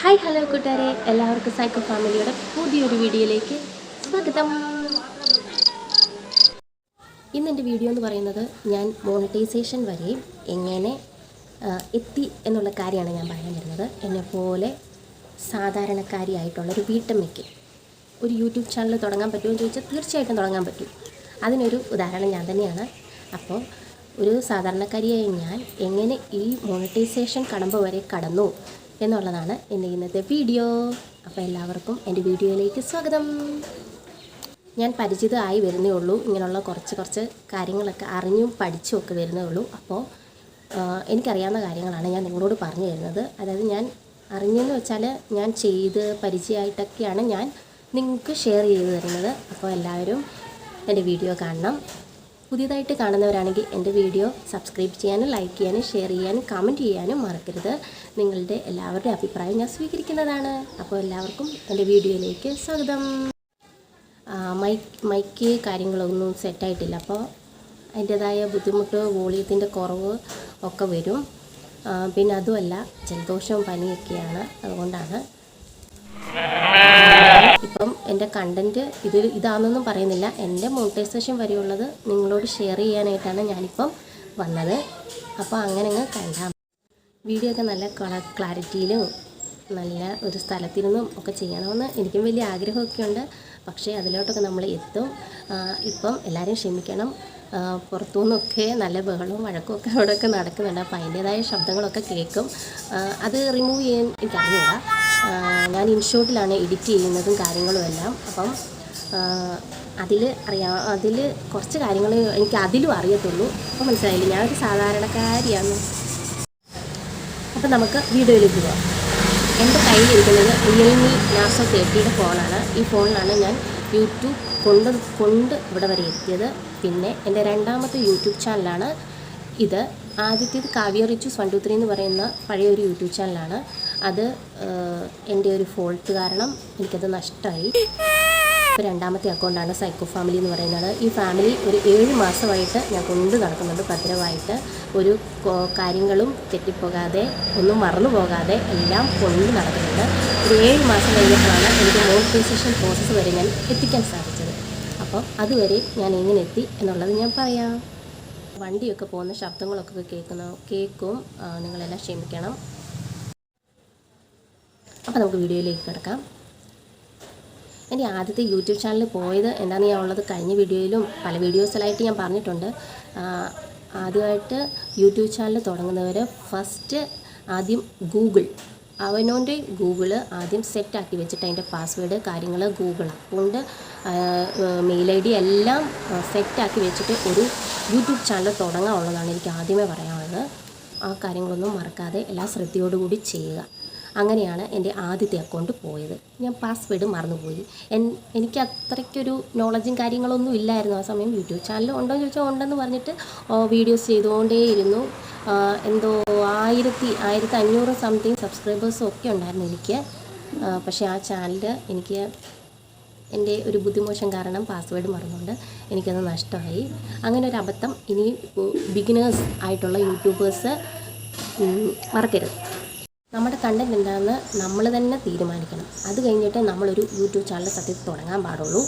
Hi hello കൂട്ടുകാരെ. എല്ലാവർക്കും psycho ഫാമിലിയുടെ പുതിയൊരു വീഡിയോയിലേക്ക് സ്വാഗതം. ഇന്ന് എന്റെ വീഡിയോ എന്ന് പറയുന്നത് ഞാൻ മോണിറ്റൈസേഷൻ വരെ എങ്ങനെ എത്തി എന്നുള്ള കാര്യമാണ് ഞാൻ പറയാൻ വരുന്നത്. എന്നെപ്പോലെ സാധാരണക്കാരിയായിട്ടുള്ളൊരു വീട്ടമ്മയ്ക്ക് ഒരു യൂട്യൂബ് ചാനൽ തുടങ്ങാൻ പറ്റുമോ എന്ന് ചോദിച്ചാൽ തീർച്ചയായിട്ടും തുടങ്ങാൻ പറ്റും. അതിനൊരു ഉദാഹരണം ഞാൻ തന്നെയാണ്. അപ്പോൾ ഒരു സാധാരണക്കാരിയായ ഞാൻ എങ്ങനെ ഈ മോണിറ്റൈസേഷൻ കടമ്പ വരെ കടന്നു? എന്നുള്ളതാണ് എന്റെ ഇന്നത്തെ വീഡിയോ. അപ്പോൾ എല്ലാവർക്കും എന്റെ വീഡിയോയിലേക്ക് സ്വാഗതം. ഞാൻ പരിചിതമായി വരുന്നേ ഉള്ളൂ. ഇങ്ങനെയുള്ള കുറച്ച് കുറച്ച് കാര്യങ്ങളൊക്കെ അറിഞ്ഞും പഠിച്ചും ഒക്കെ വരുന്നേ ഉള്ളൂ. അപ്പോൾ എനിക്കറിയാവുന്ന കാര്യങ്ങളാണ് ഞാൻ നിങ്ങളോട് പറഞ്ഞു തരുന്നത്. അതായത് ഞാൻ അറിഞ്ഞെന്ന് വെച്ചാൽ ഞാൻ ചെയ്ത് പരിചയമായിട്ടൊക്കെയാണ് ഞാൻ നിങ്ങൾക്ക് ഷെയർ ചെയ്ത് തരുന്നത്. അപ്പോൾ എല്ലാവരും എന്റെ വീഡിയോ കാണണം. പുതിയതായിട്ട് കാണുന്നവരാണെങ്കിൽ എന്റെ വീഡിയോ സബ്സ്ക്രൈബ് ചെയ്യാനും ലൈക്ക് ചെയ്യാനും ഷെയർ ചെയ്യാനും കമന്റ് ചെയ്യാനും മറക്കരുത്. നിങ്ങളുടെ എല്ലാവരുടെയും അഭിപ്രായം ഞാൻ സ്വീകരിക്കുന്നതാണ്. അപ്പോൾ എല്ലാവർക്കും എന്റെ വീഡിയോയിലേക്ക് സ്വാഗതം. മൈക്ക് മൈക്ക് കാര്യങ്ങളൊന്നും സെറ്റായിട്ടില്ല അപ്പോൾ അതിന്റെതായ ബുദ്ധിമുട്ട് വോളിയത്തിന്റെ കുറവ് ഒക്കെ വരും. പിന്നെ അതുമല്ല ജലദോഷവും പനിയൊക്കെയാണ് അതുകൊണ്ടാണ്. ഇപ്പം എന്റെ കണ്ടന്റ് ഇത് ഇതാണെന്നൊന്നും പറയുന്നില്ല. എന്റെ മോണിറ്റൈസേഷൻ വരെയുള്ളത് നിങ്ങളോട് ഷെയർ ചെയ്യാനായിട്ടാണ് ഞാനിപ്പം വന്നത്. അപ്പോൾ അങ്ങനെ അങ്ങ് കണ്ടാൽ വീഡിയോ ഒക്കെ നല്ല ക്ലാരിറ്റിയിലും നല്ല ഒരു സ്ഥലത്തിരുന്നും ഒക്കെ ചെയ്യണമെന്ന് എനിക്കും വലിയ ആഗ്രഹമൊക്കെ ഉണ്ട്. പക്ഷേ അതിലോട്ടൊക്കെ നമ്മൾ എത്തും. ഇപ്പം എല്ലാവരും ക്ഷമിക്കണം. പുറത്തുനിന്നൊക്കെ നല്ല ബഹളവും വഴക്കും ഒക്കെ അവിടെയൊക്കെ നടക്കുന്നുണ്ട്. അപ്പോൾ അതിന്റേതായ ശബ്ദങ്ങളൊക്കെ കേൾക്കും. അത് റിമൂവ് ചെയ്യാൻ എനിക്ക് അറിഞ്ഞൂടാ ആ, ഞാൻ ഇൻഷോട്ടിലാണ് എഡിറ്റ് ചെയ്യുന്നതും കാര്യങ്ങളും എല്ലാം. അപ്പം അതിൽ അറിയാം അതിൽ കുറച്ച് കാര്യങ്ങൾ എനിക്ക് അതിലും അറിയത്തുള്ളൂ. അപ്പോൾ മനസ്സിലായില്ലേ? ഞാനൊരു സാധാരണക്കാരിയാണ്. അപ്പം നമുക്ക് വീഡിയോയിലേക്ക് പോവാം. എന്റെ കയ്യിലിരിക്കുന്നത് റിയൽമി നാസോ തേർട്ടിയുടെ ഫോണാണ് ഈ ഫോണിലാണ് ഞാൻ യൂട്യൂബ് കൊണ്ട് കൊണ്ട് ഇവിടെ വരെ എത്തിയത്. പിന്നെ എന്റെ രണ്ടാമത്തെ യൂട്യൂബ് ചാനലാണ് ഇത്. ആദ്യത്തേത് Kavya Richus one two three എന്ന് പറയുന്ന പഴയ ഒരു യൂട്യൂബ് ചാനലാണ്. അത് എന്റെ ഒരു ഫോൾട്ട് കാരണം എനിക്കത് നഷ്ടമായി ഇപ്പോൾ രണ്ടാമത്തെ അക്കൗണ്ടാണ് സൈക്കോ ഫാമിലി എന്ന് പറയുന്നത്. ഈ ഫാമിലി ഒരു ഏഴ് മാസമായിട്ട് ഞാൻ കൊണ്ട് നടക്കുന്നുണ്ട് ഭദ്രമായിട്ട്. ഒരു കാര്യങ്ങളും തെറ്റിപ്പോകാതെ ഒന്നും മറന്നു പോകാതെ എല്ലാം കൊണ്ട് നടക്കുന്നുണ്ട്. ഒരു ഏഴ് മാസം കഴിഞ്ഞപ്പോഴാണ് എനിക്ക് മോണിറ്റൈസേഷൻ പ്രോസസ്സ് വരെ ഞാൻ എത്തിക്കാൻ സാധിച്ചത്. അപ്പോൾ അതുവരെ ഞാൻ എങ്ങനെ എത്തി എന്നുള്ളത് ഞാൻ പറയാം. വണ്ടിയൊക്കെ പോകുന്ന ശബ്ദങ്ങളൊക്കെ കേൾക്കുന്ന കേൾക്കും. നിങ്ങളെല്ലാം ക്ഷമിക്കണം. അപ്പോൾ നമുക്ക് വീഡിയോയിലേക്ക് കിടക്കാം. എന്റെ ആദ്യത്തെ യൂട്യൂബ് ചാനൽ പോയത് എന്താണെന്ന് ഞാൻ ഉള്ളത് കഴിഞ്ഞ വീഡിയോയിലും പല വീഡിയോസിലായിട്ട് ഞാൻ പറഞ്ഞിട്ടുണ്ട്. ആദ്യമായിട്ട് യൂട്യൂബ് ചാനൽ തുടങ്ങുന്നവർ ഫസ്റ്റ് ആദ്യം ഗൂഗിൾ. അവനോന്റെ ഗൂഗിൾ ആദ്യം സെറ്റാക്കി വെച്ചിട്ട് അതിന്റെ പാസ്വേഡ് കാര്യങ്ങൾ Google account mail I D എല്ലാം സെറ്റാക്കി വെച്ചിട്ട് ഒരു യൂട്യൂബ് ചാനൽ തുടങ്ങാനുള്ളതാണ് എനിക്ക് ആദ്യമേ പറയാനുള്ളത്. ആ കാര്യങ്ങളൊന്നും മറക്കാതെ എല്ലാ ശ്രദ്ധയോടുകൂടി ചെയ്യുക. അങ്ങനെയാണ് എന്റെ ആദ്യത്തെ അക്കൗണ്ട് പോയത്. ഞാൻ പാസ്വേഡ് മറന്നുപോയി. എൻ എനിക്ക് അത്രയ്ക്കൊരു നോളജും കാര്യങ്ങളൊന്നും ഇല്ലായിരുന്നു ആ സമയം. യൂട്യൂബ് ചാനൽ ഉണ്ടോ എന്ന് ചോദിച്ചാൽ ഉണ്ടെന്ന് പറഞ്ഞിട്ട് വീഡിയോസ് ചെയ്തുകൊണ്ടേയിരുന്നു. എന്തോ ആയിരത്തി ആയിരത്തി അഞ്ഞൂറ് സംതിങ് സബ്സ്ക്രൈബേഴ്സും ഒക്കെ ഉണ്ടായിരുന്നു എനിക്ക്. പക്ഷേ ആ ചാനൽ എനിക്ക് എന്റെ ഒരു ബുദ്ധിമോശം കാരണം പാസ്വേഡ് മറന്നുകൊണ്ട് എനിക്കത് നഷ്ടമായി. അങ്ങനെ ഒരു അബദ്ധം ഇനി ബിഗിനേഴ്സ് ആയിട്ടുള്ള യൂട്യൂബേഴ്സ് മറക്കരുത്. നമ്മുടെ കണ്ടന്റ് എന്താണെന്ന് നമ്മൾ തന്നെ തീരുമാനിക്കണം. അത് കഴിഞ്ഞിട്ട് നമ്മളൊരു യൂട്യൂബ് ചാനൽ സത്യത്തിൽ തുടങ്ങാൻ പാടുള്ളൂ.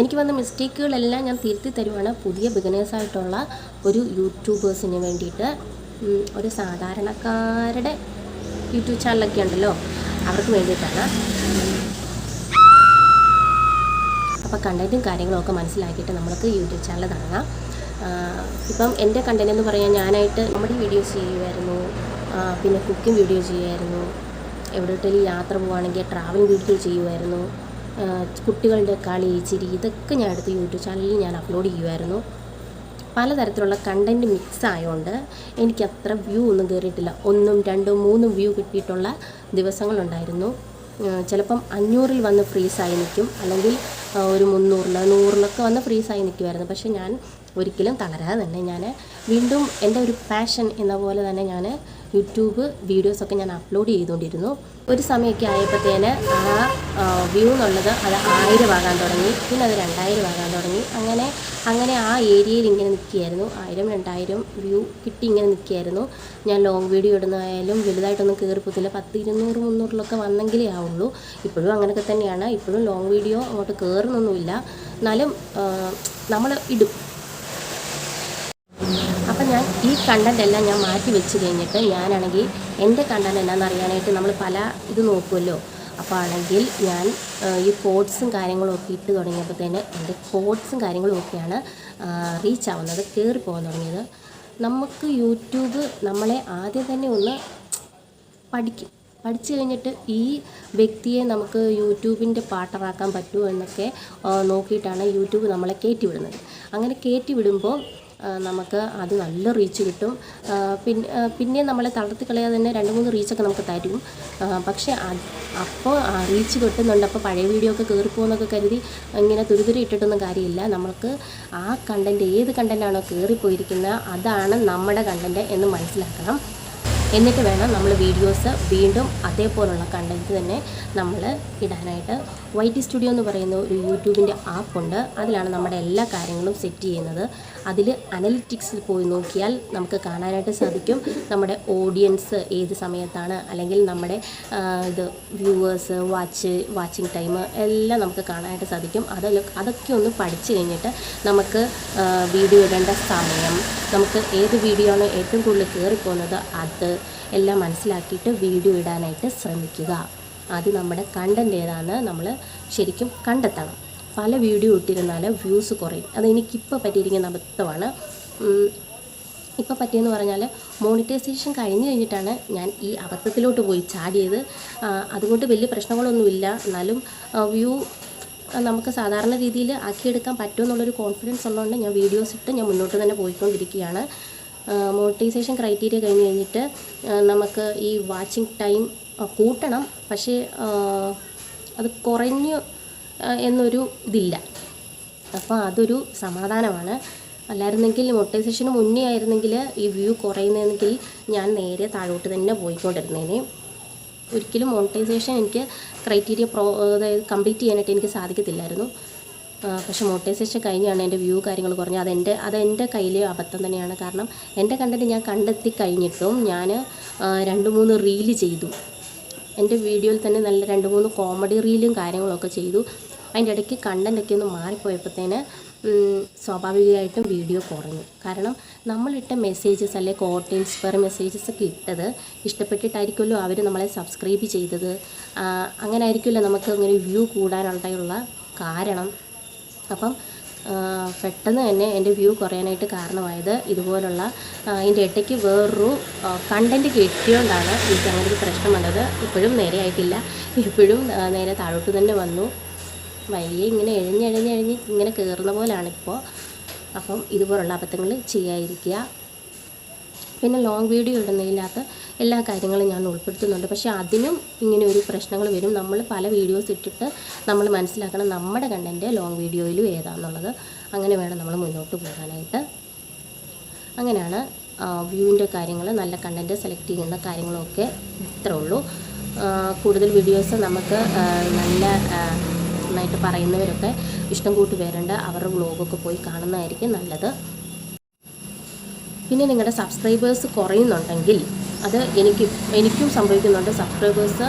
എനിക്ക് വന്ന മിസ്റ്റേക്കുകളെല്ലാം ഞാൻ തിരുത്തി തരുവാണ് പുതിയ ബിഗിനേഴ്സായിട്ടുള്ള ഒരു യൂട്യൂബേഴ്സിന് വേണ്ടിയിട്ട്. ഒരു സാധാരണക്കാരുടെ യൂട്യൂബ് ചാനലൊക്കെ ഉണ്ടല്ലോ അവർക്ക് വേണ്ടിയിട്ടാണ്. അപ്പോൾ കണ്ടന്റും കാര്യങ്ങളൊക്കെ മനസ്സിലാക്കിയിട്ട് നമ്മൾക്ക് യൂട്യൂബ് ചാനൽ തുടങ്ങാം. ഇപ്പം എന്റെ കണ്ടന്റ് എന്ന് പറയാൻ ഞാനായിട്ട് കോമഡി വീഡിയോസ് ചെയ്യുമായിരുന്നു പിന്നെ കുക്കിംഗ് വീഡിയോ ചെയ്യുമായിരുന്നു എവിടെയെങ്കിലും യാത്ര പോവുകയാണെങ്കിൽ ട്രാവൽ വീഡിയോ ചെയ്യുമായിരുന്നു കുട്ടികളുടെ കളി ചിരി ഇതൊക്കെ ഞാൻ എടുത്ത് യൂട്യൂബ് ചാനലിൽ ഞാൻ അപ്ലോഡ് ചെയ്യുമായിരുന്നു പലതരത്തിലുള്ള കണ്ടന്റ് മിക്സ് ആയതുകൊണ്ട് എനിക്ക് അത്ര വ്യൂ ഒന്നും കയറിയിട്ടില്ല ഒന്നും രണ്ടും മൂന്നും വ്യൂ കിട്ടിയിട്ടുള്ള ദിവസങ്ങളുണ്ടായിരുന്നു. ചിലപ്പം അഞ്ഞൂറിൽ വന്ന് ഫ്രീസായി നിൽക്കും. അല്ലെങ്കിൽ ഒരു മുന്നൂറിൽ നൂറിലൊക്കെ വന്ന് ഫ്രീസായി നിൽക്കുമായിരുന്നു. പക്ഷേ ഞാൻ ഒരിക്കലും തളരാതെ തന്നെ ഞാൻ വീണ്ടും എന്റെ ഒരു പാഷൻ എന്ന പോലെ തന്നെ ഞാൻ യൂട്യൂബ് വീഡിയോസൊക്കെ ഞാൻ അപ്ലോഡ് ചെയ്തുകൊണ്ടിരുന്നു. ഒരു സമയമൊക്കെ ആയപ്പോഴത്തേന് ആ വ്യൂ എന്നുള്ളത് അത് ആയിരം ആകാൻ തുടങ്ങി. പിന്നെ അത് രണ്ടായിരം ആകാൻ തുടങ്ങി. അങ്ങനെ അങ്ങനെ ആ ഏരിയയിൽ ഇങ്ങനെ നിൽക്കുകയായിരുന്നു. ആയിരം രണ്ടായിരം വ്യൂ കിട്ടി ഇങ്ങനെ നിൽക്കുകയായിരുന്നു. ഞാൻ ലോങ് വീഡിയോ ഇടുന്നതായാലും വലുതായിട്ടൊന്നും കയറിപ്പോത്തില്ല പത്ത് ഇരുന്നൂറ് മുന്നൂറിലൊക്കെ വന്നെങ്കിലേ ആവുള്ളൂ. ഇപ്പോഴും അങ്ങനെയൊക്കെ തന്നെയാണ്. ഇപ്പോഴും ലോങ് വീഡിയോ അങ്ങോട്ട് കയറുന്നൊന്നുമില്ല എന്നാലും നമ്മൾ ഇടും. ഈ കണ്ടന്റ് എല്ലാം ഞാൻ മാറ്റി വെച്ച് കഴിഞ്ഞിട്ട് ഞാനാണെങ്കിൽ എന്റെ കണ്ടന്റ് എന്നാന്ന് അറിയാനായിട്ട് നമ്മൾ പല ഇത് നോക്കുമല്ലോ അപ്പോൾ ആണെങ്കിൽ ഞാൻ ഈ കോഡ്സും കാര്യങ്ങളും ഒക്കെ ഇട്ട് തുടങ്ങിയപ്പോഴത്തേന് എന്റെ കോഡ്സും കാര്യങ്ങളും ഒക്കെയാണ് റീച്ച് ആവുന്നത് കയറി പോകാൻ തുടങ്ങിയത്. നമുക്ക് യൂട്യൂബ് നമ്മളെ ആദ്യം തന്നെ ഒന്ന് പഠിക്കും. പഠിച്ചു കഴിഞ്ഞിട്ട് ഈ വ്യക്തിയെ നമുക്ക് യൂട്യൂബിന്റെ പാർട്ണറാക്കാൻ പറ്റുമോ എന്നൊക്കെ നോക്കിയിട്ടാണ് യൂട്യൂബ് നമ്മളെ കയറ്റി വിടുന്നത്. അങ്ങനെ കയറ്റി വിടുമ്പോൾ നമുക്ക് അത് നല്ല റീച്ച് കിട്ടും. പിന്നെ പിന്നെ നമ്മളെ തളർത്തി കളയാതെ തന്നെ രണ്ട് മൂന്ന് റീച്ചൊക്കെ നമുക്ക് തരും. പക്ഷേ അപ്പോൾ റീച്ച് കിട്ടുന്നുണ്ട്. അപ്പോൾ പഴയ വീഡിയോ ഒക്കെ കയറിപ്പോകുന്നൊക്കെ കരുതി ഇങ്ങനെ തുരുതുരി ഇട്ടിട്ടൊന്നും കാര്യമില്ല. നമുക്ക് ആ കണ്ടന്റ് ഏത് കണ്ടന്റാണോ കയറിപ്പോയിരിക്കുന്നത് അതാണ് നമ്മുടെ കണ്ടന്റ് എന്ന് മനസ്സിലാക്കണം. എന്നിട്ട് വേണം നമ്മൾ വീഡിയോസ് വീണ്ടും അതേപോലുള്ള കണ്ടന്റ് തന്നെ നമ്മൾ ഇടാനായിട്ട്. വൈ ടി സ്റ്റുഡിയോ എന്ന് പറയുന്ന ഒരു യൂട്യൂബിന്റെ ആപ്പുണ്ട് അതിലാണ് നമ്മുടെ എല്ലാ കാര്യങ്ങളും സെറ്റ് ചെയ്യുന്നത്. അതിൽ അനലിറ്റിക്സിൽ പോയി നോക്കിയാൽ നമുക്ക് കാണാനായിട്ട് സാധിക്കും. നമ്മുടെ ഓഡിയൻസ് ഏത് സമയത്താണ്? അല്ലെങ്കിൽ നമ്മുടെ ഇത് വ്യൂവേഴ്സ് വാച്ച് വാച്ചിങ് ടൈം എല്ലാം നമുക്ക് കാണാനായിട്ട് സാധിക്കും. അത് അതൊക്കെ ഒന്ന് പഠിച്ചു കഴിഞ്ഞിട്ട് നമുക്ക് വീഡിയോ ഇടേണ്ട സമയം നമുക്ക് ഏത് വീഡിയോ ആണ് ഏറ്റവും കൂടുതൽ കയറിപ്പോകുന്നത് അത് എല്ലാം മനസ്സിലാക്കിയിട്ട് വീഡിയോ ഇടാനായിട്ട് ശ്രമിക്കുക. അത് നമ്മുടെ കണ്ടന്റ് ഏതാണ് നമ്മൾ ശരിക്കും കണ്ടെത്തണം. പല വീഡിയോ ഇട്ടിരുന്നാൽ വ്യൂസ് കുറയും. അത് എനിക്കിപ്പോൾ പറ്റിയിരിക്കുന്ന അബദ്ധമാണ്. ഇപ്പോൾ പറ്റിയെന്ന് പറഞ്ഞാൽ മോണിറ്റൈസേഷൻ കഴിഞ്ഞ് കഴിഞ്ഞിട്ടാണ് ഞാൻ ഈ അബദ്ധത്തിലോട്ട് പോയി ചാടിയത്. അതുകൊണ്ട് വലിയ പ്രശ്നങ്ങളൊന്നുമില്ല. എന്നാലും വ്യൂ നമുക്ക് സാധാരണ രീതിയിൽ ആക്കിയെടുക്കാൻ പറ്റുമെന്നുള്ളൊരു കോൺഫിഡൻസ് ഉള്ളതുകൊണ്ട് ഞാൻ വീഡിയോസ് ഇട്ട് ഞാൻ മുന്നോട്ട് തന്നെ പോയിക്കൊണ്ടിരിക്കുകയാണ്. മോണിറ്റൈസേഷൻ ക്രൈറ്റീരിയ കഴിഞ്ഞ് കഴിഞ്ഞിട്ട് നമുക്ക് ഈ വാച്ചിങ് ടൈം കൂട്ടണം. പക്ഷേ അത് കുറഞ്ഞു എന്നൊരു ഇതില്ല. അപ്പോൾ അതൊരു സമാധാനമാണ്. അല്ലായിരുന്നെങ്കിൽ മൊട്ടൈസേഷന് മുന്നേ ആയിരുന്നെങ്കിൽ ഈ വ്യൂ കുറയുന്നതെങ്കിൽ ഞാൻ നേരെ താഴോട്ട് തന്നെ പോയിക്കൊണ്ടിരുന്നേനെ. ഒരിക്കലും മോണിറ്റൈസേഷൻ എനിക്ക് ക്രൈറ്റീരിയ പ്രോ അതായത് കംപ്ലീറ്റ് ചെയ്യാനായിട്ട് എനിക്ക് സാധിക്കത്തില്ലായിരുന്നു. പക്ഷേ മോണിറ്റൈസേഷൻ കഴിഞ്ഞാണ് എന്റെ വ്യൂ കാര്യങ്ങൾ കുറഞ്ഞത്. അതെന്റെ അതെന്റെ കയ്യിലെ അബദ്ധം തന്നെയാണ്. കാരണം എന്റെ കണ്ടന്റ് ഞാൻ കണ്ടെത്തി കഴിഞ്ഞിട്ടും ഞാൻ രണ്ട് മൂന്ന് റീൽ ചെയ്തു. എന്റെ വീഡിയോയിൽ തന്നെ നല്ല രണ്ട് മൂന്ന് കോമഡി റീലും കാര്യങ്ങളൊക്കെ ചെയ്തു. അതിന്റെ ഇടയ്ക്ക് കണ്ടന്റൊക്കെ ഒന്ന് മാറിപ്പോയപ്പോഴത്തേന് സ്വാഭാവികമായിട്ടും വീഡിയോ കുറഞ്ഞു. കാരണം നമ്മളിട്ട മെസ്സേജസ് അല്ലെ കോട്ട് ഇൻസ്പയർ മെസ്സേജസ് ഒക്കെ ഇട്ടത് ഇഷ്ടപ്പെട്ടിട്ടായിരിക്കുമല്ലോ അവർ നമ്മളെ സബ്സ്ക്രൈബ് ചെയ്തത്. അങ്ങനെ ആയിരിക്കുമല്ലോ നമുക്ക് അങ്ങനെ വ്യൂ കൂടാനുള്ള കാരണം. അപ്പം പെട്ടെന്ന് തന്നെ എന്റെ വ്യൂ കുറയാനായിട്ട് കാരണമായത് ഇതുപോലുള്ള അതിന്റെ ഇടയ്ക്ക് വേറൊരു കണ്ടന്റ് കിട്ടിയോണ്ടാണ് എനിക്ക് അങ്ങനെ ഒരു പ്രശ്നം വന്നത്. ഇപ്പോഴും നേരെയായിട്ടില്ല. ഇപ്പോഴും നേരെ താഴോട്ട് തന്നെ വന്നു. വയ്യ ഇങ്ങനെ എഴിഞ്ഞഴിഞ്ഞഴിഞ്ഞ് എഴഞ്ഞ് എഴഞ്ഞ് ഇങ്ങനെ കയറുന്ന പോലാണിപ്പോൾ അപ്പം ഇതുപോലുള്ള അബദ്ധങ്ങൾ ചെയ്യാതിരിക്കുക. പിന്നെ ലോങ് വീഡിയോ ഇടുന്നതിനകത്ത് എല്ലാ കാര്യങ്ങളും ഞാൻ ഉൾപ്പെടുത്തുന്നുണ്ട്. പക്ഷേ അതിനും ഇങ്ങനെ ഒരു പ്രശ്നങ്ങൾ വരും. നമ്മൾ പല വീഡിയോസ് ഇട്ടിട്ട് നമ്മൾ മനസ്സിലാക്കണം നമ്മുടെ കണ്ടന്റ് ലോങ് വീഡിയോയിലും ഏതാണെന്നുള്ളത് അങ്ങനെ വേണം നമ്മൾ മുന്നോട്ട് പോകാനായിട്ട്. അങ്ങനെയാണ് വ്യൂവിന്റെ കാര്യങ്ങൾ നല്ല കണ്ടന്റ് സെലക്ട് ചെയ്യുന്ന കാര്യങ്ങളൊക്കെ ഇത്രേ ഉള്ളൂ. കൂടുതൽ വീഡിയോസ് നമുക്ക് നല്ല നന്നായിട്ട് പറയുന്നവരൊക്കെ ഇഷ്ടം കൂട്ടി വരേണ്ട അവരുടെ വ്ളോഗൊക്കെ പോയി കാണുന്നതായിരിക്കും നല്ലത്. പിന്നെ നിങ്ങളുടെ സബ്സ്ക്രൈബേഴ്സ് കുറയുന്നുണ്ടെങ്കിൽ അത് എനിക്ക് എനിക്കും സംഭവിക്കുന്നുണ്ട്. സബ്സ്ക്രൈബേഴ്സ്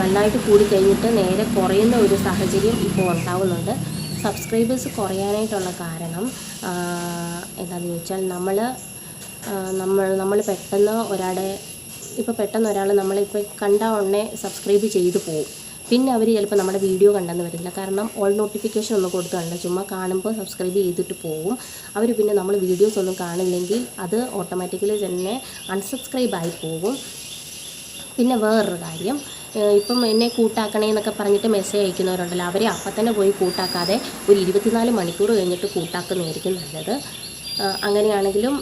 നന്നായിട്ട് കൂടി കഴിഞ്ഞിട്ട് നേരെ കുറയുന്ന ഒരു സാഹചര്യം ഇപ്പോൾ ഉണ്ടാവുന്നുണ്ട്. സബ്സ്ക്രൈബേഴ്സ് കുറയാനായിട്ടുള്ള കാരണം എന്താണെന്ന് ചോദിച്ചാൽ നമ്മൾ നമ്മൾ നമ്മൾ പെട്ടെന്ന് ഒരാളെ ഇപ്പോൾ പെട്ടെന്ന് ഒരാൾ നമ്മളിപ്പോൾ കണ്ട ഉടനെ സബ്സ്ക്രൈബ് ചെയ്തു പോകും പിന്നെ അവർ ചിലപ്പോൾ നമ്മുടെ വീഡിയോ കണ്ടെന്ന് വരില്ല. കാരണം ഓൾ നോട്ടിഫിക്കേഷൻ ഒന്നും കൊടുത്തതല്ല ചുമ്മാ കാണുമ്പോൾ സബ്സ്ക്രൈബ് ചെയ്തിട്ട് പോകും അവർ പിന്നെ നമ്മൾ വീഡിയോസ് ഒന്നും കാണില്ലെങ്കിൽ അത് ഓട്ടോമാറ്റിക്കലി തന്നെ അൺസബ്സ്ക്രൈബ് ആയി പോകും പിന്നെ വേറൊരു കാര്യം ഇപ്പം എന്നെ കൂട്ടാക്കണേ എന്നൊക്കെ പറഞ്ഞിട്ട് മെസ്സേജ് അയക്കുന്നവരുണ്ടല്ലോ അവരെ അപ്പം തന്നെ പോയി കൂട്ടാക്കാതെ ഒരു ഇരുപത്തിനാല് മണിക്കൂർ കഴിഞ്ഞിട്ട് കൂട്ടാക്കുന്നതായിരിക്കും നല്ലത്. അങ്ങനെയാണെങ്കിലും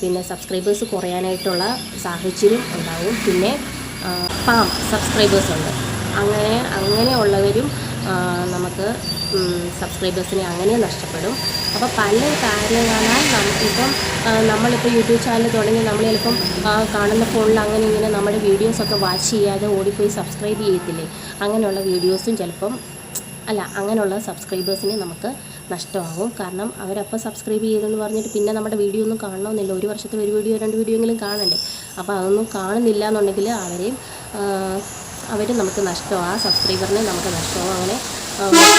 പിന്നെ സബ്സ്ക്രൈബേഴ്സ് കുറയാനായിട്ടുള്ള സാഹചര്യം ഉണ്ടാവും. പിന്നെ പാം സബ്സ്ക്രൈബേഴ്സ് ഉണ്ട്. അങ്ങനെ അങ്ങനെയുള്ളവരും നമുക്ക് സബ്സ്ക്രൈബേഴ്സിനെ അങ്ങനെ നഷ്ടപ്പെടും. അപ്പോൾ പല കാര്യങ്ങളാൽ നമുക്കിപ്പം നമ്മളിപ്പോൾ യൂട്യൂബ് ചാനൽ തുടങ്ങി നമ്മൾ ചിലപ്പം കാണുന്ന ഫോണിൽ അങ്ങനെ ഇങ്ങനെ നമ്മുടെ വീഡിയോസൊക്കെ വാച്ച് ചെയ്യാതെ ഓടിപ്പോയി സബ്സ്ക്രൈബ് ചെയ്യത്തില്ലേ? അങ്ങനെയുള്ള വീഡിയോസും ചിലപ്പം അല്ല അങ്ങനെയുള്ള സബ്സ്ക്രൈബേഴ്സിനെ നമുക്ക് നഷ്ടമാകും. കാരണം അവരപ്പോൾ സബ്സ്ക്രൈബ് ചെയ്തെന്ന് പറഞ്ഞിട്ട് പിന്നെ നമ്മുടെ വീഡിയോ ഒന്നും കാണണമെന്നില്ല. ഒരു വർഷത്തെ ഒരു വീഡിയോ രണ്ട് വീഡിയോ എങ്കിലും കാണണ്ടേ? അപ്പോൾ അതൊന്നും കാണുന്നില്ല എന്നുണ്ടെങ്കിൽ അവരെയും അവർ നമുക്ക് നഷ്ടമാണ് ആ സബ്സ്ക്രൈബറിനെ നമുക്ക് നഷ്ടമാവും അങ്ങനെ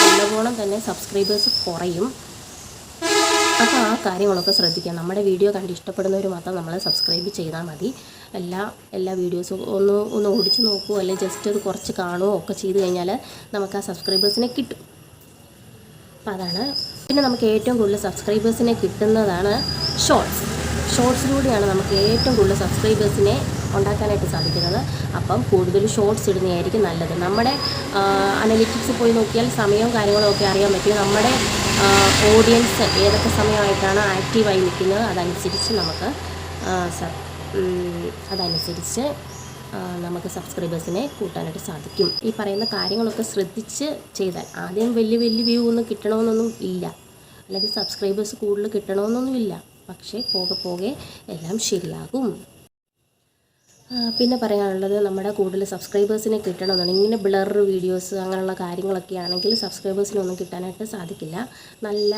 നല്ലവണ്ണം തന്നെ സബ്സ്ക്രൈബേഴ്സ് കുറയും. അപ്പോൾ ആ കാര്യങ്ങളൊക്കെ ശ്രദ്ധിക്കുക നമ്മുടെ വീഡിയോ കണ്ട് ഇഷ്ടപ്പെടുന്നവർ മാത്രം നമ്മൾ സബ്സ്ക്രൈബ് ചെയ്താൽ മതി. എല്ലാ എല്ലാ വീഡിയോസും ഒന്ന് ഒന്ന് ഓടിച്ച് നോക്കുമോ അല്ലെങ്കിൽ ജസ്റ്റ് അത് കുറച്ച് കാണുമോ ഒക്കെ ചെയ്ത് കഴിഞ്ഞാൽ നമുക്ക് ആ സബ്സ്ക്രൈബേഴ്സിനെ കിട്ടും. അപ്പോൾ അതാണ്. പിന്നെ നമുക്ക് ഏറ്റവും കൂടുതൽ സബ്സ്ക്രൈബേഴ്സിനെ കിട്ടുന്നതാണ് ഷോർട്സ് ഷോർട്സിലൂടെയാണ് നമുക്ക് ഏറ്റവും കൂടുതൽ സബ്സ്ക്രൈബേഴ്സിനെ ഉണ്ടാക്കാനായിട്ട് സാധിക്കുന്നത്. അപ്പം കൂടുതൽ ഷോർട്സ് ഇടുന്നതായിരിക്കും നല്ലത്. നമ്മുടെ അനലിറ്റിക്സ് പോയി നോക്കിയാൽ സമയവും കാര്യങ്ങളും ഒക്കെ അറിയാൻ പറ്റും നമ്മുടെ ഓഡിയൻസ് ഏതൊക്കെ സമയമായിട്ടാണ് ആക്റ്റീവായി നിൽക്കുന്നത് അതനുസരിച്ച് നമുക്ക് അതനുസരിച്ച് നമുക്ക് സബ്സ്ക്രൈബേഴ്സിനെ കൂട്ടാനായിട്ട് സാധിക്കും. ഈ പറയുന്ന കാര്യങ്ങളൊക്കെ ശ്രദ്ധിച്ച് ചെയ്താൽ ആദ്യം വലിയ വലിയ വ്യൂ ഒന്നും കിട്ടണമെന്നൊന്നും ഇല്ല. അല്ലെങ്കിൽ സബ്സ്ക്രൈബേഴ്സ് കൂടുതൽ കിട്ടണമെന്നൊന്നുമില്ല പക്ഷേ പോകെ പോകെ എല്ലാം ശരിയാകും. പിന്നെ പറയാനുള്ളത് നമ്മുടെ കൂടുതൽ സബ്സ്ക്രൈബേഴ്സിനെ കിട്ടണമെന്നാണ്. ഇങ്ങനെ ബ്ലർ വീഡിയോസ് അങ്ങനെയുള്ള കാര്യങ്ങളൊക്കെ ആണെങ്കിൽ സബ്സ്ക്രൈബേഴ്സിനൊന്നും കിട്ടാനായിട്ട് സാധിക്കില്ല. നല്ല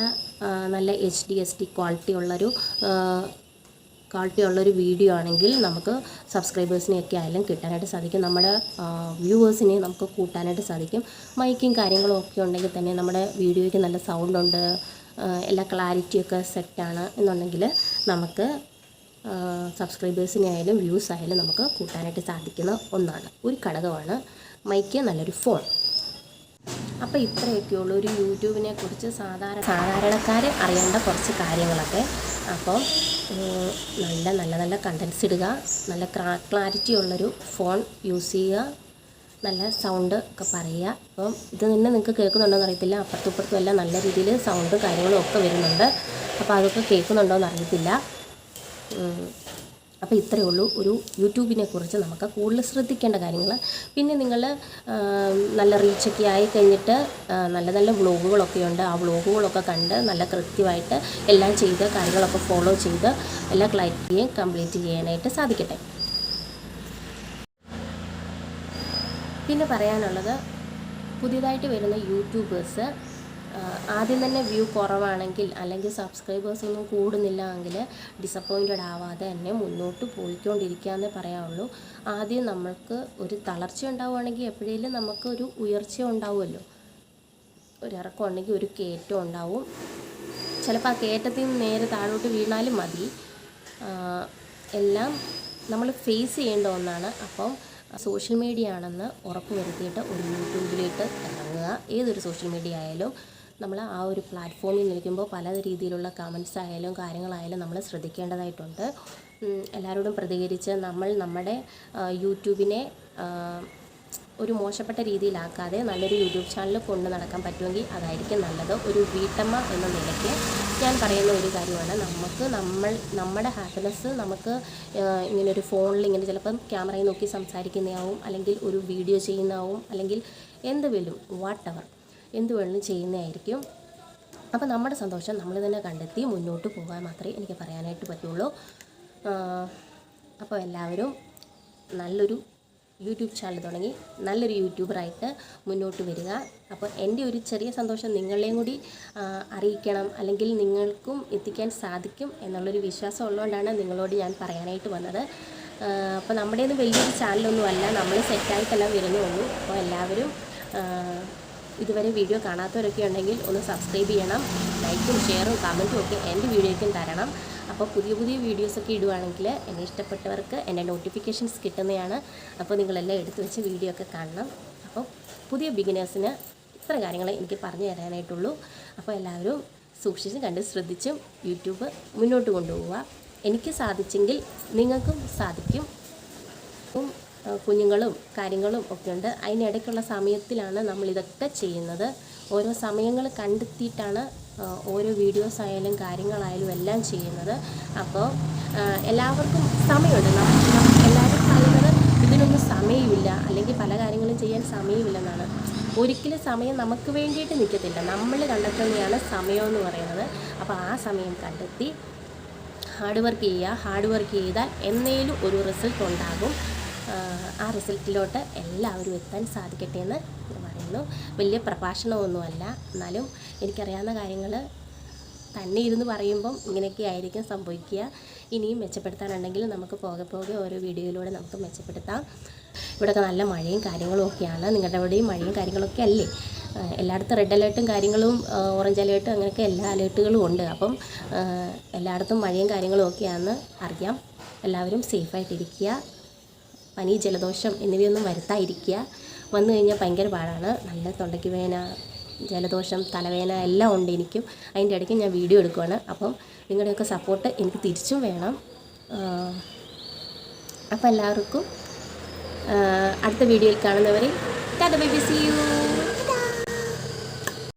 നല്ല H D S D quality ഉള്ളൊരു ക്വാളിറ്റി ഉള്ളൊരു വീഡിയോ ആണെങ്കിൽ നമുക്ക് സബ്സ്ക്രൈബേഴ്സിനെയൊക്കെ ആയാലും കിട്ടാനായിട്ട് സാധിക്കും. നമ്മുടെ വ്യൂവേഴ്സിനെ നമുക്ക് കൂട്ടാനായിട്ട് സാധിക്കും. മൈക്കും കാര്യങ്ങളും ഒക്കെ ഉണ്ടെങ്കിൽ തന്നെ നമ്മുടെ വീഡിയോയ്ക്ക് നല്ല സൗണ്ട് ഉണ്ട്. ആ, എല്ലാ ക്ലാരിറ്റിയൊക്കെ സെറ്റാണ് എന്നുണ്ടെങ്കിൽ നമുക്ക് സബ്സ്ക്രൈബേഴ്സിനെ ആയാലും വ്യൂസ് ആയാലും നമുക്ക് കൂട്ടാനായിട്ട് സാധിക്കുന്ന ഒന്നാണ്. ഒരു ഘടകമാണ് മൈക്ക് നല്ലൊരു ഫോൺ അപ്പോൾ ഇത്രയൊക്കെയുള്ളൂ ഒരു യൂട്യൂബിനെ കുറിച്ച് സാധാരണ സാധാരണക്കാർ അറിയേണ്ട കുറച്ച് കാര്യങ്ങളൊക്കെ. അപ്പോൾ നല്ല നല്ല നല്ല കണ്ടൻസ് ഇടുക. നല്ല ക്ലാരിറ്റി ഉള്ളൊരു ഫോൺ യൂസ് ചെയ്യുക. നല്ല സൗണ്ട് ഒക്കെ പറയുക. അപ്പം ഇത് തന്നെ നിങ്ങൾക്ക് കേൾക്കുന്നുണ്ടോയെന്ന് അറിയത്തില്ല. അപ്പുറത്തും ഇപ്പുറത്തും എല്ലാം നല്ല രീതിയിൽ സൗണ്ട് കാര്യങ്ങളും ഒക്കെ വരുന്നുണ്ട്. അപ്പോൾ അതൊക്കെ കേൾക്കുന്നുണ്ടോയെന്ന് അറിയത്തില്ല. അപ്പോൾ ഇത്രയേ ഉള്ളൂ. ഒരു യൂട്യൂബിനെ കുറിച്ച് നമുക്ക് കൂടുതൽ ശ്രദ്ധിക്കേണ്ട കാര്യങ്ങൾ. പിന്നെ നിങ്ങൾ നല്ല റീച്ചൊക്കെ ആയി കഴിഞ്ഞിട്ട് നല്ല നല്ല വ്ളോഗുകളൊക്കെ ഉണ്ട്. ആ വ്ളോഗുകളൊക്കെ കണ്ട് നല്ല കൃത്യമായിട്ട് എല്ലാം ചെയ്ത് കാര്യങ്ങളൊക്കെ ഫോളോ ചെയ്ത് എല്ലാ ക്ലാരിറ്റിയും കംപ്ലീറ്റ് ചെയ്യാനായിട്ട് സാധിക്കട്ടെ. പിന്നെ പറയാനുള്ളത് പുതിയതായിട്ട് വരുന്ന യൂട്യൂബേഴ്സ് ആദ്യം തന്നെ വ്യൂ കുറവാണെങ്കിൽ അല്ലെങ്കിൽ സബ്സ്ക്രൈബേഴ്സ് ഒന്നും കൂടുന്നില്ല എങ്കിൽ ഡിസപ്പോയിന്റഡ് ആവാതെ തന്നെ മുന്നോട്ട് പോയിക്കൊണ്ടിരിക്കുക എന്നേ പറയാവുള്ളൂ. ആദ്യം നമ്മൾക്ക് ഒരു തളർച്ച ഉണ്ടാവുകയാണെങ്കിൽ എപ്പോഴേലും നമുക്ക് ഒരു ഉയർച്ച ഉണ്ടാവുമല്ലോ. ഒരു ഇറക്കം ഉണ്ടെങ്കിൽ ഒരു കയറ്റം ഉണ്ടാവും. ചിലപ്പോൾ ആ കയറ്റത്തിൽ നിന്ന് നേരെ താഴോട്ട് വീണാലും മതി. എല്ലാം നമ്മൾ ഫേസ് ചെയ്യേണ്ട ഒന്നാണ്. അപ്പം സോഷ്യൽ മീഡിയ ആണെന്ന് ഉറപ്പ് വരുത്തിയിട്ട് ഒരു യൂട്യൂബിലേക്ക് ഇറങ്ങുക. ഏതൊരു സോഷ്യൽ മീഡിയ ആയാലും നമ്മൾ ആ ഒരു പ്ലാറ്റ്ഫോമിൽ നിൽക്കുമ്പോൾ പല രീതിയിലുള്ള കമൻസ് ആയാലും കാര്യങ്ങളായാലും നമ്മൾ ശ്രദ്ധിക്കേണ്ടതായിട്ടുണ്ട്. എല്ലാവരോടും പ്രതികരിച്ച് നമ്മൾ നമ്മുടെ യൂട്യൂബിനെ ഒരു മോശപ്പെട്ട രീതിയിലാക്കാതെ നല്ലൊരു യൂട്യൂബ് ചാനൽ കൊണ്ട് നടക്കാൻ പറ്റുമെങ്കിൽ അതായിരിക്കും നല്ലത്. ഒരു വീട്ടമ്മ എന്ന നിലയ്ക്ക് ഞാൻ പറയുന്ന ഒരു കാര്യമാണ്. നമുക്ക് നമ്മൾ നമ്മുടെ ഹാപ്പിനെസ് നമുക്ക് ഇങ്ങനെ ഒരു ഫോണിൽ ഇങ്ങനെ ചിലപ്പം ക്യാമറയിൽ നോക്കി സംസാരിക്കുന്നതാവും അല്ലെങ്കിൽ ഒരു വീഡിയോ ചെയ്യുന്നതാവും അല്ലെങ്കിൽ എന്ത് വേലും വാട്ട് എവർ എന്ത് വേണമെങ്കിലും ചെയ്യുന്നതായിരിക്കും. അപ്പോൾ നമ്മുടെ സന്തോഷം നമ്മൾ തന്നെ കണ്ടെത്തി മുന്നോട്ട് പോകാൻ മാത്രമേ എനിക്ക് പറയാനായിട്ട് പറ്റുള്ളൂ. അപ്പോൾ എല്ലാവരും നല്ലൊരു യൂട്യൂബ് ചാനൽ തുടങ്ങി നല്ലൊരു യൂട്യൂബറായിട്ട് മുന്നോട്ട് വരിക. അപ്പോൾ എന്റെ ഒരു ചെറിയ സന്തോഷം നിങ്ങളെയും കൂടി അറിയിക്കണം അല്ലെങ്കിൽ നിങ്ങൾക്കും എത്തിക്കാൻ സാധിക്കും എന്നുള്ളൊരു വിശ്വാസം ഉള്ളതുകൊണ്ടാണ് നിങ്ങളോട് ഞാൻ പറയാനായിട്ട് വന്നത്. അപ്പോൾ നമ്മുടേത് വലിയൊരു ചാനലൊന്നുമല്ല നമ്മൾ സെറ്റായിട്ടെല്ലാം വരുന്നുള്ളൂ അപ്പോൾ എല്ലാവരും ഇതുവരെ വീഡിയോ കാണാത്തവരൊക്കെ ഉണ്ടെങ്കിൽ ഒന്ന് സബ്സ്ക്രൈബ് ചെയ്യണം. ലൈക്കും ഷെയറും കമന്റും ഒക്കെ എന്റെ വീഡിയോയ്ക്കും തരണം. അപ്പോൾ പുതിയ പുതിയ വീഡിയോസൊക്കെ ഇടുവാണെങ്കിൽ എന്നെ ഇഷ്ടപ്പെട്ടവർക്ക് എന്റെ നോട്ടിഫിക്കേഷൻസ് കിട്ടുന്നതാണ്. അപ്പോൾ നിങ്ങളെല്ലാം എടുത്തു വെച്ച് വീഡിയോ ഒക്കെ കാണണം. അപ്പോൾ പുതിയ ബിഗിനേഴ്സിന് ഇത്ര കാര്യങ്ങളെ എനിക്ക് പറഞ്ഞു തരാനായിട്ടുള്ളൂ. അപ്പോൾ എല്ലാവരും സൂക്ഷിച്ചും കണ്ട് ശ്രദ്ധിച്ചും യൂട്യൂബ് മുന്നോട്ട് കൊണ്ടുപോവുക. എനിക്ക് സാധിച്ചെങ്കിൽ നിങ്ങൾക്കും സാധിക്കും. കുഞ്ഞുങ്ങളും കാര്യങ്ങളും ഒക്കെ ഉണ്ട് അതിനിടയ്ക്കുള്ള സമയത്തിലാണ് നമ്മൾ ഇതൊക്കെ ചെയ്യുന്നത്. ഓരോ സമയങ്ങൾ കണ്ടെത്തിയിട്ടാണ് ഓരോ വീഡിയോസ് ആയാലും കാര്യങ്ങളായാലും എല്ലാം ചെയ്യുന്നത്. അപ്പോൾ എല്ലാവർക്കും സമയമുണ്ട്. എല്ലാവരും പറയുന്നത് ഇതിനൊന്നും സമയമില്ല അല്ലെങ്കിൽ പല കാര്യങ്ങളും ചെയ്യാൻ സമയമില്ലെന്നാണ്. ഒരിക്കലും സമയം നമുക്ക് വേണ്ടിയിട്ട് നിൽക്കത്തില്ല. നമ്മൾ കണ്ടെത്തുന്നതാണ് സമയം എന്ന് പറയുന്നത്. അപ്പോൾ ആ സമയം കണ്ടെത്തി ഹാർഡ് വർക്ക് ചെയ്യുക. ഹാർഡ് വർക്ക് ചെയ്താൽ എന്നേലും ഒരു റിസൾട്ട് ഉണ്ടാകും. ആ റിസൾട്ടിലോട്ട് എല്ലാവരും എത്താൻ സാധിക്കട്ടെ എന്ന് പറയുന്നു. വലിയ പ്രഭാഷണമൊന്നുമല്ല. എന്നാലും എനിക്കറിയാവുന്ന കാര്യങ്ങൾ തന്നെ ഇരുന്ന് പറയുമ്പം ഇങ്ങനെയൊക്കെ ആയിരിക്കും സംഭവിക്കുക. ഇനിയും മെച്ചപ്പെടുത്താനുണ്ടെങ്കിൽ നമുക്ക് പോകെ പോകെ ഓരോ വീഡിയോയിലൂടെ നമുക്ക് മെച്ചപ്പെടുത്താം. ഇവിടെയൊക്കെ നല്ല മഴയും കാര്യങ്ങളും ഒക്കെയാണ്. നിങ്ങളുടെ അവിടെയും മഴയും കാര്യങ്ങളൊക്കെ അല്ലേ? എല്ലായിടത്തും റെഡ് അലേർട്ടും കാര്യങ്ങളും ഓറഞ്ച് അലേർട്ടും അങ്ങനെയൊക്കെ എല്ലാ അലേർട്ടുകളും ഉണ്ട്. അപ്പം എല്ലായിടത്തും മഴയും കാര്യങ്ങളും ഒക്കെയാണെന്ന് അറിയാം. എല്ലാവരും സേഫായിട്ടിരിക്കുക പനി ജലദോഷം എന്നിവയൊന്നും വരുത്താതിരിക്കുക. വന്നു കഴിഞ്ഞാൽ ഭയങ്കര പാടാണ്. നല്ല തൊണ്ടയ്ക്ക് വേന ജലദോഷം തലവേന എല്ലാം ഉണ്ട് എനിക്കും. അതിന്റെ ഇടയ്ക്ക് ഞാൻ വീഡിയോ എടുക്കുവാണ്. അപ്പം നിങ്ങളുടെയൊക്കെ സപ്പോർട്ട് എനിക്ക് തിരിച്ചും വേണം. അപ്പോൾ എല്ലാവർക്കും അടുത്ത വീഡിയോയിൽ കാണുന്നവരെ tata bye bye see you